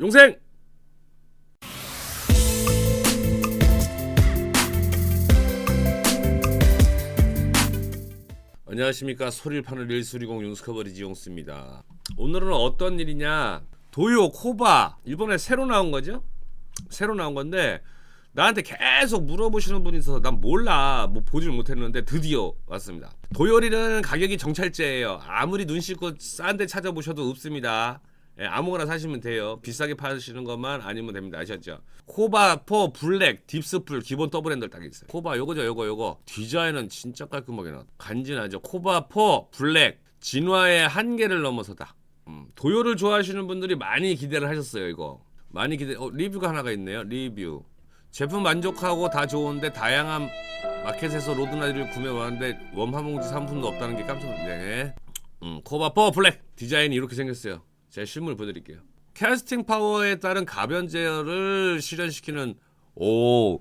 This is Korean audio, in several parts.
용생! 안녕하십니까. 소리를 파는 일수리공 윤스커버리 지용스입니다. 오늘은 어떤 일이냐 도요 코바 이번에 새로 나온 거죠? 새로 나온 건데 나한테 계속 물어보시는 분이 있어서 난 몰라. 뭐 보질 못했는데 드디어 왔습니다. 도요리는 가격이 정찰제예요. 아무리 눈 씻고 싼 데 찾아보셔도 없습니다. 예, 아무거나 사시면 돼요. 비싸게 파시는 것만 아니면 됩니다. 아셨죠? 코바 포 블랙 딥스풀 기본 더블 핸들 딱 있어요. 코바 요거죠 요거 요거. 디자인은 진짜 깔끔하게 나왔 간지나죠? 코바 포 블랙. 진화의 한계를 넘어서다 음, 도요를 좋아하시는 분들이 많이 기대를 하셨어요 이거. 많이 기대 어, 리뷰가 하나가 있네요 리뷰. 제품 만족하고 다 좋은데 다양한 마켓에서 로드나이를 구매 왔는데 웜하몽지 상품도 없다는 게 깜짝 놀랐네. 음, 코바 퍼 블랙 디자인이 이렇게 생겼어요. 제가 실물 보여드릴게요. 캐스팅 파워에 따른 가변 제어를 실현시키는 오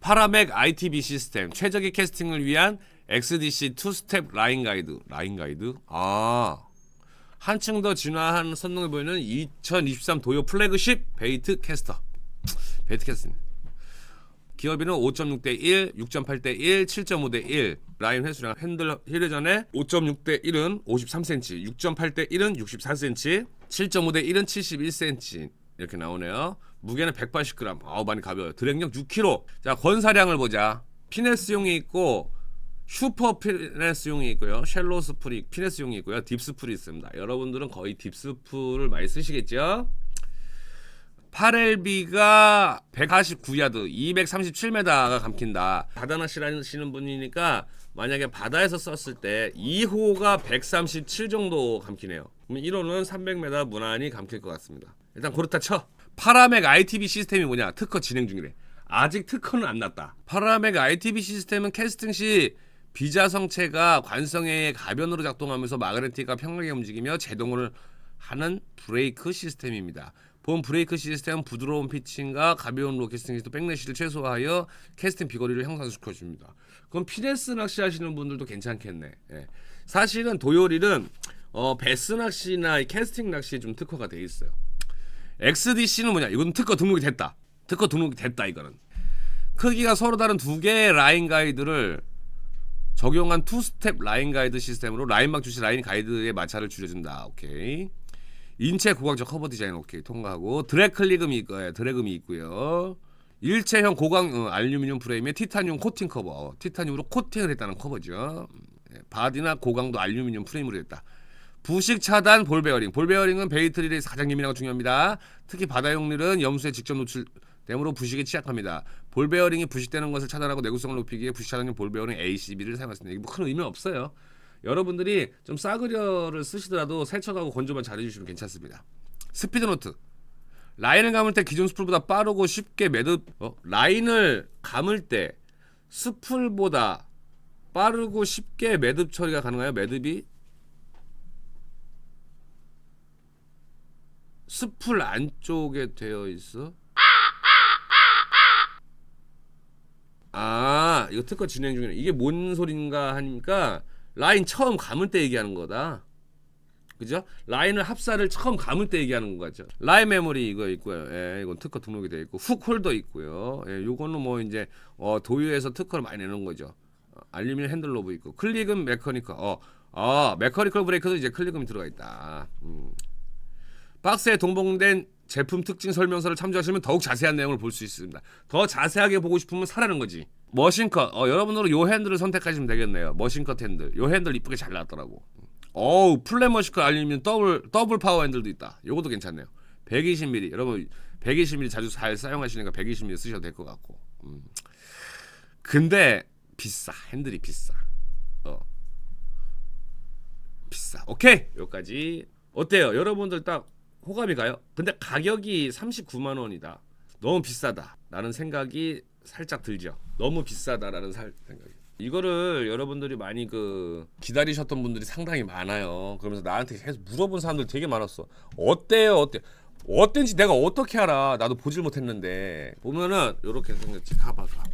파라맥 ITB 시스템 최적의 캐스팅을 위한 XDC 투스텝 라인 가이드. 라인 가이드? 아 한층 더 진화한 성능을 보이는 2023 도요 플래그십 베이트 캐스터 베이트 캐스팅 기어비는 5.6대 1, 6.8대 1, 7.5대 1. 라인 횟수량 핸들 힐회전에 5.6대 1은 53cm, 6.8대 1은 64cm, 7.5대 1은 71cm 이렇게 나오네요. 무게는 180g. 아우 많이 가벼워요. 드랙력 6kg. 자 권사량을 보자. 피네스용이 있고 슈퍼 피네스용이 있고요. 스풀이 피네스용이 있고요. 딥스풀이 있습니다. 여러분들은 거의 딥스풀을 많이 쓰시겠죠? 8LB가 149야드, 237m가 감킨다. 바다낚시라시는 분이니까 만약에 바다에서 썼을 때 2호가 137 정도 감키네요. 그럼 1호는 300m 무난히 감킬 것 같습니다. 일단 그렇다 쳐. 파라맥 ITB 시스템이 뭐냐? 특허 진행 중이래. 아직 특허는 안 났다. 파라맥 ITB 시스템은 캐스팅 시 비자성체가 관성의 가변으로 작동하면서 마그네틱과 평하게 움직이며 제동을 하는 브레이크 시스템입니다. 본 브레이크 시스템은 부드러운 피칭과 가벼운 로캐스팅에서 백래시를 최소화하여 캐스팅 비거리를 향상시켜 줍니다. 그럼 피네스 낚시 하시는 분들도 괜찮겠네. 예. 사실은 도요릴은 어, 베스 낚시나 이 캐스팅 낚시에 좀 특화가 돼 있어요. XDC는 뭐냐? 이건 특허 등록이 됐다. 특허 등록이 됐다 이거는. 크기가 서로 다른 두 개의 라인 가이드를 적용한 투 스텝 라인 가이드 시스템으로 라인막 주시 라인 가이드의 마찰을 줄여준다. 오케이. 인체 고광적 커버 디자인 오케이 통과하고 드래클리금이 있고요. 드래금이 있고요. 일체형 고광 어, 알루미늄 프레임에 티타늄 코팅 커버. 어, 티타늄으로 코팅을 했다는 커버죠. 음, 예, 바디나 고강도 알루미늄 프레임으로 했다. 부식 차단 볼 베어링. 볼 베어링은 베이트릴에서 가장 예민하고 중요합니다. 특히 바다용 릴은 염수에 직접 노출되므로 부식에 취약합니다. 볼 베어링이 부식되는 것을 차단하고 내구성을 높이기 위해 부식 차단용 볼 베어링 ACB를 사용했습니다. 이게 뭐 큰 의미는 없어요. 여러분들이 좀 싸그려를 쓰시더라도 세척하고 건조만 잘해주시면 괜찮습니다. 스피드 노트. 라인을 감을 때 기존 스풀보다 빠르고 쉽게 매듭 어? 라인을 감을 때 스풀보다 빠르고 쉽게 매듭 처리가 가능해요. 매듭이 스풀 안쪽에 되어 있어. 아 이거 특허 진행 중이네. 이게 뭔 소린가 하니까 라인 처음 감을 때 얘기하는 거다. 그죠? 라인을 합사를 처음 감을 때 얘기하는 거죠. 라인 메모리 이거 있고요. 예, 이건 특허 등록이 되어 있고 훅 홀더 있고요. 예, 요거는 뭐 이제 어, 도유에서 특허를 많이 내는 거죠. 어, 알루미늄 핸들 로브 있고 클릭은 메커니컬. 어, 아 메커니컬 브레이크도 이제 클릭음이 들어가 있다. 음. 박스에 동봉된 제품 특징 설명서를 참조하시면 더욱 자세한 내용을 볼 수 있습니다. 더 자세하게 보고 싶으면 사라는 거지. 머신컷. 어, 여러분들은 요 핸들을 선택하시면 되겠네요. 머신컷 핸들. 요 핸들 이쁘게 잘 나왔더라고. 어우, 플랫 머신컷 알루미늄 더블 더블 파워 핸들도 있다. 요것도 괜찮네요. 120mm. 여러분 120mm 자주 잘 사용하시니까 120mm 쓰셔도 될 것 같고. 음. 근데 비싸. 핸들이 비싸. 어. 비싸. 오케이. 여기까지. 어때요? 여러분들 딱 호감이 가요? 근데 가격이 39만 원이다. 너무 비싸다. 라는 생각이 살짝 들죠. 너무 비싸다라는 살, 생각이. 이거를 여러분들이 많이 그 기다리셨던 분들이 상당히 많아요. 그러면서 나한테 계속 물어본 사람들 되게 많았어. 어때요? 어때? 어땠는지 내가 어떻게 알아? 나도 보질 못했는데 보면은 이렇게 생겼지 카바가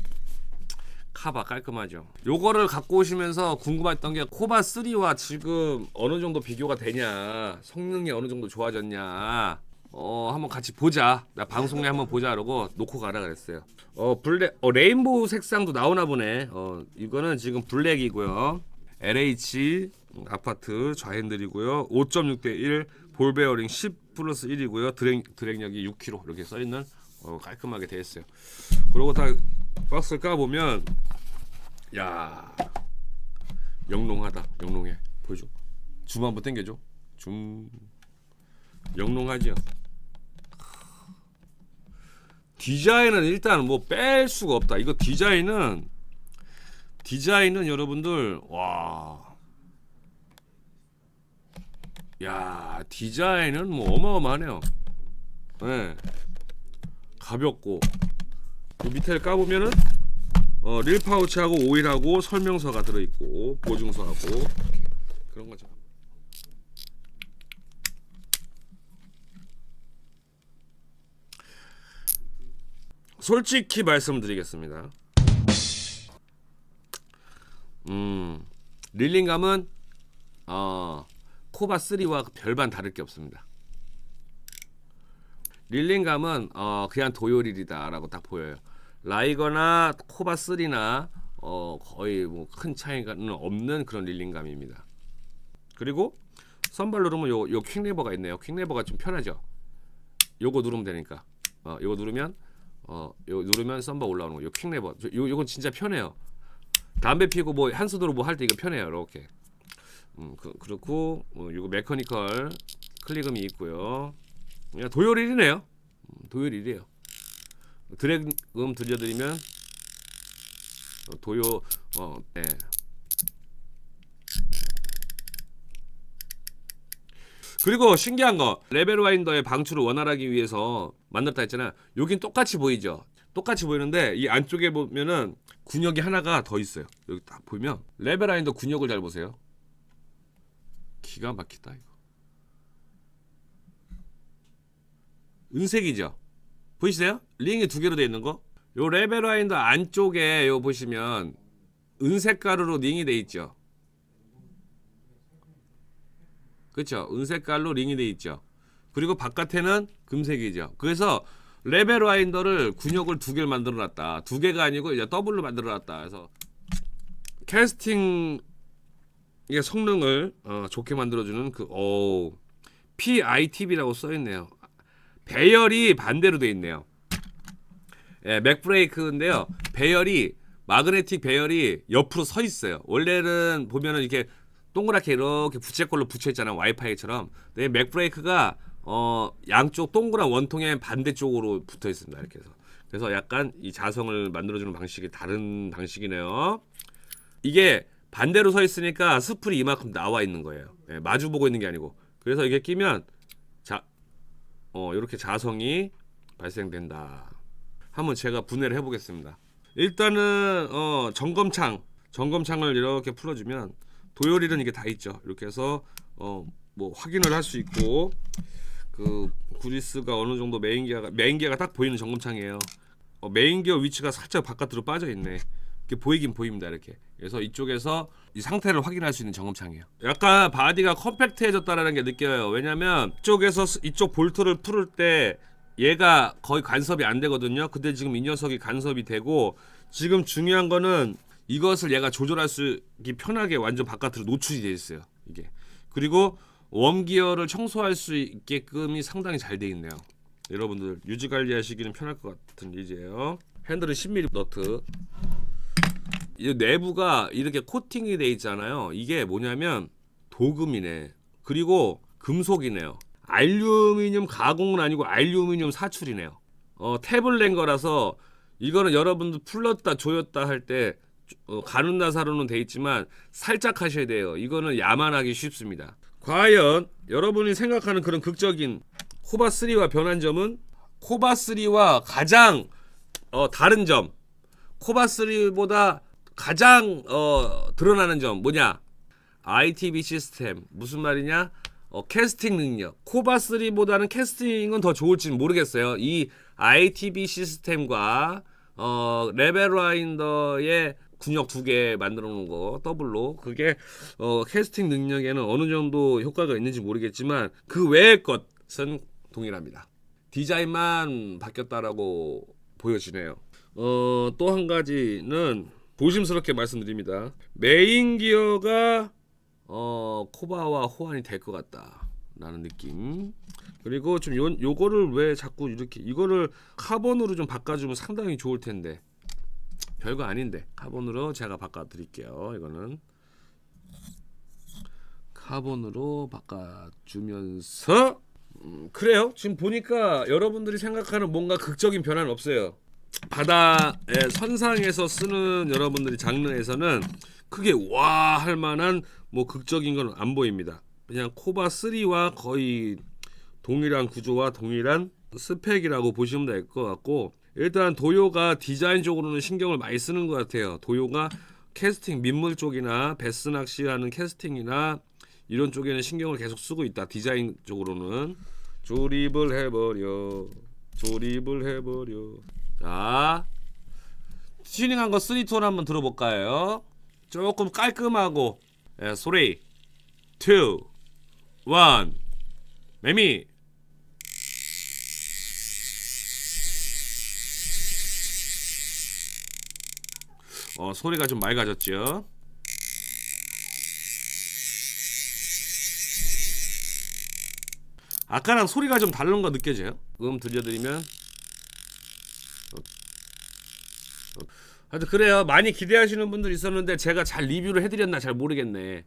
카바 깔끔하죠. 요거를 갖고 오시면서 궁금했던 게 코바 3와 지금 어느 정도 비교가 되냐, 성능이 어느 정도 좋아졌냐. 어 한번 같이 보자. 나 방송에 한번 보자 그러고 놓고 가라 그랬어요. 어 블랙, 어 레인보우 색상도 나오나 보네. 어 이거는 지금 블랙이고요. LH 아파트 좌핸들이고요. 5.6대 1 볼베어링 10 플러스 1이고요. 드랙 드랙력이 6kg 이렇게 써 있는 어, 깔끔하게 되어 있어요. 그리고 다 박스를 까 보면 야 영롱하다. 영롱해. 보여줘. 줌 한번 당겨줘. 줌 영롱하죠. 디자인은 일단 뭐 뺄 수가 없다. 이거 디자인은 디자인은 여러분들 와. 야, 디자인은 뭐 어마어마하네요. 네. 가볍고 그 밑에를 까보면은 어, 릴 파우치하고 오일하고 설명서가 들어있고 보증서하고 그런 거죠. 솔직히 말씀드리겠습니다. 음, 릴링감은 어, 코바 3와 별반 다를 게 없습니다. 릴링감은 어, 그냥 도요릴이다라고 딱 보여요. 라이거나 코바 3나 어, 거의 뭐 큰 차이가는 없는 그런 릴링감입니다. 그리고 선발 누르면 요, 요 퀵레버가 있네요. 퀵레버가 좀 편하죠. 요거 누르면 되니까. 어, 요거 누르면 어, 요 누르면 썬바 올라오는 거. 요 퀵레버. 저- 요 요건 진짜 편해요. 담배 피고 뭐 한 손으로 뭐 할 때 이거 편해요. 이렇게. 음, 그, 그렇고 어, 요거 메커니컬 클릭음이 있고요. 그냥 도요릴이네요. 음, 도요릴이에요. 드래그 음 들려드리면 어, 도요 어, 네. 그리고 신기한 거 레벨 와인더의 방출을 원활하기 위해서 만들었다 했잖아. 여긴 똑같이 보이죠. 똑같이 보이는데 이 안쪽에 보면은 군역이 하나가 더 있어요. 여기 딱 보면 레벨 와인더 군역을 잘 보세요. 기가 막히다 이거. 은색이죠. 보이세요? 링이 두 개로 돼 있는 거. 요 레벨 와인더 안쪽에 요 보시면 은색 가루로 링이 돼 있죠. 그렇죠. 은색 깔로 링이 돼 있죠. 그리고 바깥에는 금색이죠. 그래서 레벨 와인더를 군역을 두 개를 만들어 놨다. 두 개가 아니고 이제 더블로 만들어 놨다. 그래서 캐스팅 의 성능을 어, 좋게 만들어주는 그 오, PITB라고 써 있네요. 배열이 반대로 돼 있네요. 예, 맥브레이크인데요. 배열이 마그네틱 배열이 옆으로 서 있어요. 원래는 보면은 이렇게 동그랗게 이렇게 부채꼴로 붙여 있잖아요. 와이파이처럼. 근데 맥브레이크가 어 양쪽 동그란 원통의 반대쪽으로 붙어 있습니다. 이렇게 해서. 그래서 약간 이 자성을 만들어주는 방식이 다른 방식이네요. 이게 반대로 서 있으니까 스풀이 이만큼 나와 있는 거예요. 예, 마주 보고 있는 게 아니고. 그래서 이게 끼면 자, 어 이렇게 자성이 발생된다. 한번 제가 분해를 해보겠습니다. 일단은 어 점검창, 점검창을 이렇게 풀어주면 도요릴은 이게 다 있죠. 이렇게 해서 어 뭐 확인을 할 수 있고 그 구리스가 어느 정도 메인 기어가 메인 기어가 딱 보이는 점검창이에요. 어, 메인 기어 위치가 살짝 바깥으로 빠져 있네. 보이긴 보입니다. 이렇게. 그래서 이쪽에서 이 상태를 확인할 수 있는 점검창이에요. 약간 바디가 컴팩트해졌다라는 게 느껴요. 왜냐면 이쪽에서 스- 이쪽 볼트를 풀을 때 얘가 거의 간섭이 안 되거든요. 근데 지금 이 녀석이 간섭이 되고 지금 중요한 거는 이것을 얘가 조절할 수 있게 편하게 완전 바깥으로 노출이 돼 있어요. 이게. 그리고 웜기어를 청소할 수 있게끔이 상당히 잘 돼 있네요. 여러분들 유지 관리하시기는 편할 것 같은 리즈예요. 핸들은 10mm 너트. 이 내부가 이렇게 코팅이 돼 있잖아요. 이게 뭐냐면 도금이네. 그리고 금속이네요. 알루미늄 가공은 아니고 알루미늄 사출이네요. 어, 탭을 낸 거라서 이거는 여러분들 풀렀다 조였다 할때 어, 가는 나사로는 돼 있지만 살짝 하셔야 돼요. 이거는 야만하기 쉽습니다. 과연 여러분이 생각하는 그런 극적인 코바 3와 변한 점은 코바 3와 가장 어, 다른 점, 코바 3보다 가장 어, 드러나는 점 뭐냐? ITB 시스템 무슨 말이냐? 어, 캐스팅 능력 코바 3보다는 캐스팅은 더 좋을지는 모르겠어요. 이 ITB 시스템과 어, 레벨라인더의 군역 두 개 만들어 놓은 거 더블로 그게 어, 캐스팅 능력에는 어느 정도 효과가 있는지 모르겠지만 그 외의 것은 동일합니다. 디자인만 바뀌었다라고 보여지네요. 어, 또 한 가지는 조심스럽게 말씀드립니다. 메인 기어가 어, 코바와 호환이 될 것 같다라는 느낌. 그리고 좀 요, 요거를 왜 자꾸 이렇게 이거를 카본으로 좀 바꿔주면 상당히 좋을 텐데 별거 아닌데 카본으로 제가 바꿔드릴게요. 이거는 카본으로 바꿔주면서 음, 그래요. 지금 보니까 여러분들이 생각하는 뭔가 극적인 변화는 없어요. 바다의 선상에서 쓰는 여러분들이 장르에서는 크게 와 할 만한 뭐 극적인 건 안 보입니다. 그냥 코바 3와 거의 동일한 구조와 동일한 스펙이라고 보시면 될 것 같고 일단 도요가 디자인 쪽으로는 신경을 많이 쓰는 것 같아요. 도요가 캐스팅 민물 쪽이나 베스 낚시하는 캐스팅이나 이런 쪽에는 신경을 계속 쓰고 있다. 디자인 쪽으로는 조립을 해버려, 조립을 해버려. 자, 튜닝한 거 3톤 한번 들어볼까요? 조금 깔끔하고 예, 소리. 2 1 매미. 어 소리가 좀 맑아졌죠? 아까랑 소리가 좀 다른 거 느껴져요? 음 들려드리면 하여튼 그래요. 많이 기대하시는 분들 있었는데 제가 잘 리뷰를 해드렸나 잘 모르겠네.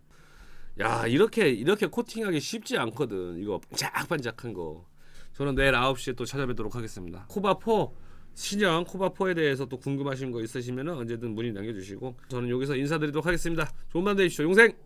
야 이렇게 이렇게 코팅하기 쉽지 않거든. 이거 반짝반짝한 거. 저는 내일 9시에 또 찾아뵙도록 하겠습니다. 코바4 신형 코바4에 대해서 또 궁금하신 거 있으시면 언제든 문의 남겨주시고 저는 여기서 인사드리도록 하겠습니다. 좋은 밤 되십시오. 용생!